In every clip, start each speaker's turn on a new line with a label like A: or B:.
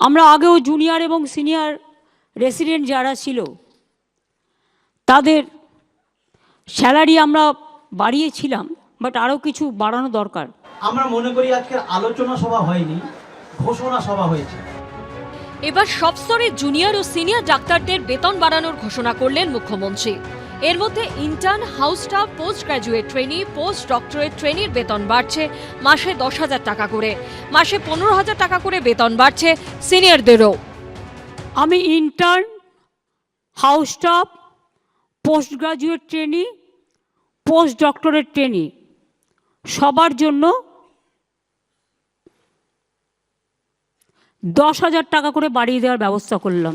A: আমরা আগেও জুনিয়র এবং সিনিয়র রেসিডেন্ট যারা ছিল তাদের স্যালারি আমরা বাড়িয়েছিলাম বাট আরও কিছু বাড়ানো দরকার।
B: আমরা মনে করি আজকের আলোচনা সভা হয়নি ঘোষণা সভা হয়েছে।
C: এবার সব স্তরের জুনিয়র ও সিনিয়র ডাক্তারদের বেতন বাড়ানোর ঘোষণা করলেন মুখ্যমন্ত্রী। এর মধ্যে intern house staff post graduate trainee post doctorate ট্রেনির বেতন বাড়ছে মাসে দশ হাজার টাকা করে। মাসে পনেরো হাজার টাকা করে বেতন বাড়ছে সিনিয়রদেরও
A: আমি intern house staff post graduate trainee post doctorate trainee সবার জন্য দশ হাজার টাকা করে বাড়িয়ে দেওয়ার ব্যবস্থা করলাম।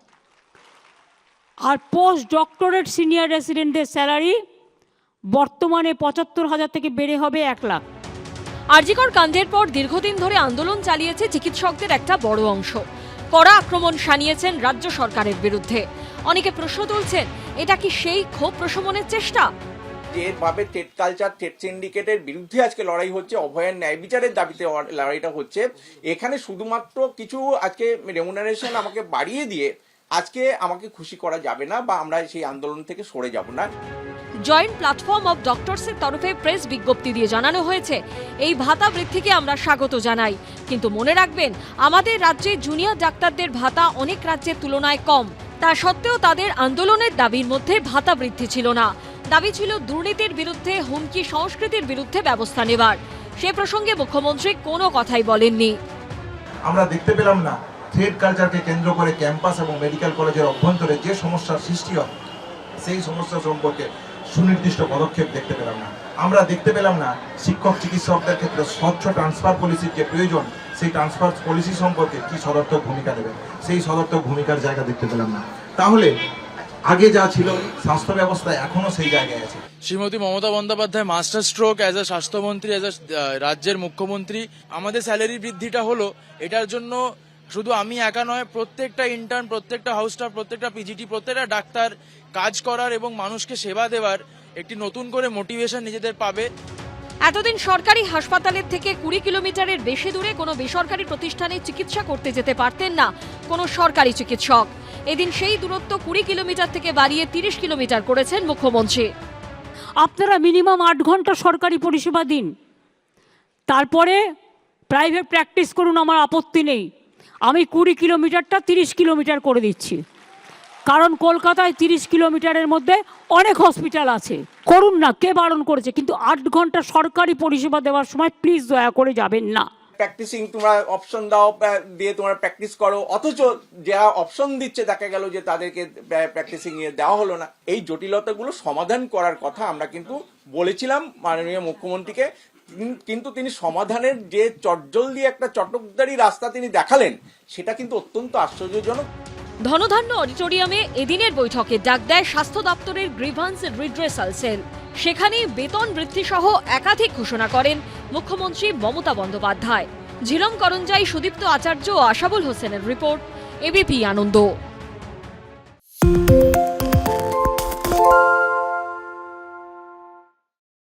A: আর পোস্ট ডক্টরেট সিনিয়র রেসিডেন্টদের স্যালারি বর্তমানে পঁচাত্তর হাজার থেকে বেড়ে হবে এক লাখ।
C: আরজিকর কাণ্ডের পর দীর্ঘদিন ধরে আন্দোলন চালিয়েছে চিকিৎসকদের একটা বড় অংশ। কড়া আক্রমণ সানিয়েছেন রাজ্য সরকারের বিরুদ্ধে। অনেকে প্রশ্ন তুলছেন এটা কি সেই ক্ষোভ প্রশমনের চেষ্টা?
D: যেভাবে টেট কালচার টেট সিন্ডিকেটের বিরুদ্ধে আজকে লড়াই হচ্ছে অভয়ের ন্যায় বিচারের দাবিতে লড়াইটা হচ্ছে এখানে শুধুমাত্র কিছু আজকে রেমুনারেশন আমাকে বাড়িয়ে দিয়ে আজকে আমাকে খুশি করা যাবে না বা আমরা সেই আন্দোলন থেকে সরে যাব না।
C: জয়েন্ট প্ল্যাটফর্ম অফ ডক্টরসের তরফে প্রেস বিজ্ঞপ্তি দিয়ে জানানো হয়েছে এই ভাতা বৃদ্ধিকে আমরা স্বাগত জানাই। কিন্তু মনে রাখবেন আমাদের রাজ্যে জুনিয়র ডাক্তারদের ভাতা অনেক রাজ্যের তুলনায় কম। তা সত্ত্বেও তাদের আন্দোলনের দাবির মধ্যে ভাতা বৃদ্ধি ছিল না। দাবি ছিল দুর্নীতির বিরুদ্ধে হুমকি সংস্কৃতির বিরুদ্ধে ব্যবস্থা নেবার। সে প্রসঙ্গে মুখ্যমন্ত্রী কোনো কথাই বলেননি।
E: আমরা দেখতে পেলাম না থ্রেড কালচারকে কেন্দ্র করে ক্যাম্পাস এবং মেডিকেল কলেজের অভ্যন্তরে যে সমস্যার সৃষ্টি হয়, সেই সমস্যা সম্পর্কে সুনির্দিষ্ট পদক্ষেপ দেখতে পেলাম না। আমরা দেখতে পেলাম না শিক্ষক চিকিৎসকদের ক্ষেত্রে স্বচ্ছ ট্রান্সফার পলিসির যে প্রয়োজন, সেই ট্রান্সফার পলিসি সম্পর্কে কি সদর্থক ভূমিকা নেবে সেই সদর্থক ভূমিকার জায়গা দেখতে পেলাম না। তাহলে আগে যা ছিল, স্বাস্থ্য ব্যবস্থা এখনও সেই জায়গায় আছে।
F: Shrimati Mamata Bandyopadhyay master stroke as a স্বাস্থ্যমন্ত্রী অ্যাজ এ রাজ্যের মুখ্যমন্ত্রী, আমাদের স্যালারি বৃদ্ধিটা হলো, এটার জন্য শুধু আমি একা নয় প্রত্যেকটা ইন্টার্ন প্রত্যেকটা হাউস স্টাফ প্রত্যেকটা পিজিটি প্রত্যেকটা ডাক্তার কাজ করার এবং মানুষকে সেবা দেওয়ার একটি নতুন করে মোটিভেশন নিজেদের পাবে।
C: এতদিন সরকারি হাসপাতালের থেকে কুড়ি কিলোমিটারের বেশি দূরে কোনো বেসরকারি প্রতিষ্ঠানে চিকিৎসা করতে যেতে পারতেন না কোনো সরকারি চিকিৎসক। এদিন সেই দূরত্ব কুড়ি কিলোমিটার থেকে বাড়িয়ে তিরিশ কিলোমিটার করেছেন মুখ্যমন্ত্রী।
A: আপনারা মিনিমাম আট ঘণ্টা সরকারি পরিষেবা দিন। তারপরে প্রাইভেট প্র্যাকটিস করুন আমার আপত্তি নেই। আমি কুড়ি কিলোমিটারটা তিরিশ কিলোমিটার করে দিচ্ছি। কারণ কলকাতায় তিরিশ কিলোমিটারের মধ্যে অনেক হসপিটাল আছে। করুন না, কে বারণ করেছে? কিন্তু আট ঘণ্টা সরকারি পরিষেবা দেওয়ার সময় প্লিজ দয়া করে যাবেন না।
D: প্র্যাকটিসিং তোমরা অপশন দাও দিয়ে তোমরা প্র্যাকটিস করো। অথচ যা অপশন দিচ্ছে, দেখা গেল যে তাদেরকে প্র্যাকটিসিং এ দেওয়া হলো না। এই জটিলতাগুলো সমাধান করার কথা আমরা কিন্তু বলেছিলাম মাননীয় মুখ্যমন্ত্রীকে। কিন্তু তিনি সমাধানের যে চটজলদি একটা চটকদারি রাস্তা তিনি দেখালেন, সেটা কিন্তু অত্যন্ত আশ্চর্যজনক।
C: ধনধান্য অডিটোরিয়ামে এদিনের বৈঠকে ডাক দেয় স্বাস্থ্য দপ্তরের গ্রিভান্স রিড্রেসাল সেল। সেখানে বেতন বৃদ্ধি সহ একাধিক ঘোষণা করেন মুখ্যমন্ত্রী মমতা বন্দ্যোপাধ্যায়। ঝিলম করঞ্জাই সুদীপ্ত আচার্য ও আশাবুল হোসেনের রিপোর্ট, এবিপি আনন্দ।